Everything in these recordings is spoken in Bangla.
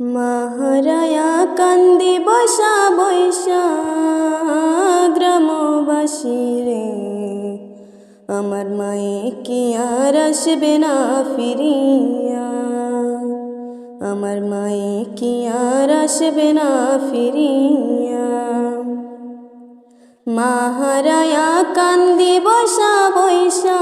মাহারায়া কান্দি বসা বৈশা গ্রামবাসী রে। আমার মায়ে কি আর আসবে না ফিরিয়া? আমার মায়ে কি আর আসবে না ফিরিয়া? মাহারায়া কান্দি বসা বৈশা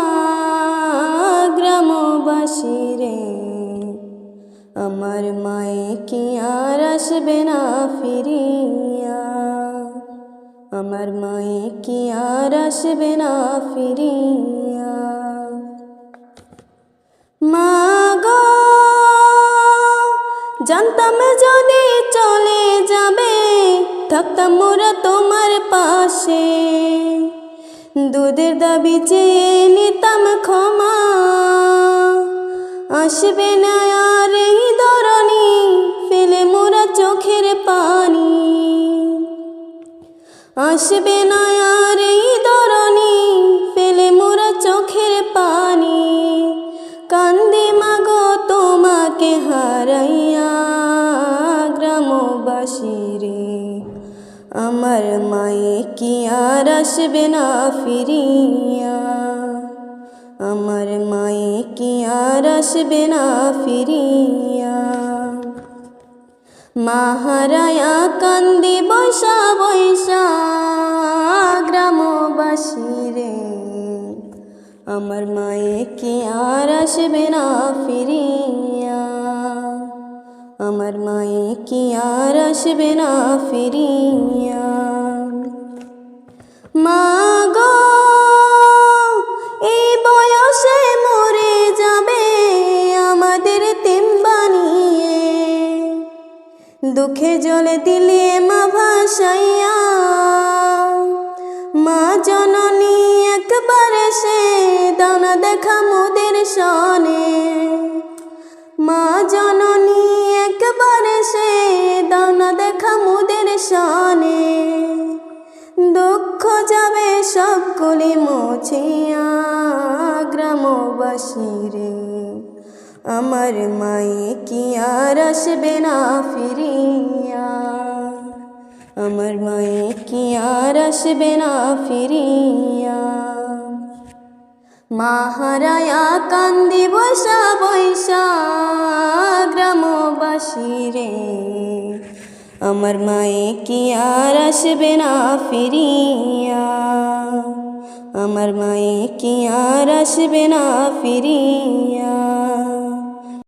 আমার মায়ে কি আর আসবে না ফিরিয়া আমার মায়ে কি আর আসবে না ফিরিয়া মা গো জানতাম যদি চলে যাবে থাকতাম মোরা তোমার পাশে দুধের দাবি চেয়ে নিতাম ক্ষমা আসবে না আসবে না আর এই ধরনী ফেলে মোরা চোখের পানি। কান্দি মাগো তোমাকে হারাইয়া গ্রামবাসী রে আমার মায়ে কি আর আসবে না ফিরিয়া? আমার মায়ে কি আর আসবে না ফিরিয়া? মাহারায়া কান্দি বৈশা বৈশা গ্রামবাসী রে। আমার মায়ে কি আর আসবে না ফিরিয়া? আমার মায়ে কি আর আসবে না ফিরিয়া? মা দুঃখে জলে দিলে মা ভাসাইয়া। মা জননী একবার সে দানা দেখা মোদের সনে। মা জননী একবার সে দানা দেখা মোদের সনে। দুঃখ যাবে সবগুলি মুছিয়া গ্রামবাসী রে। আমার মায়ে কি আর আসবে না ফিরিয়া। আমার মায়ে কি আর আসবে না ফিরিয়া। মাহারায়া কান্দি বসা বৈশা গ্রামবাসী রে। আমার মায়ে কি আর আসবে না ফিরিয়া। আমার মায়ে কি আর আসবে না ফিরিয়া।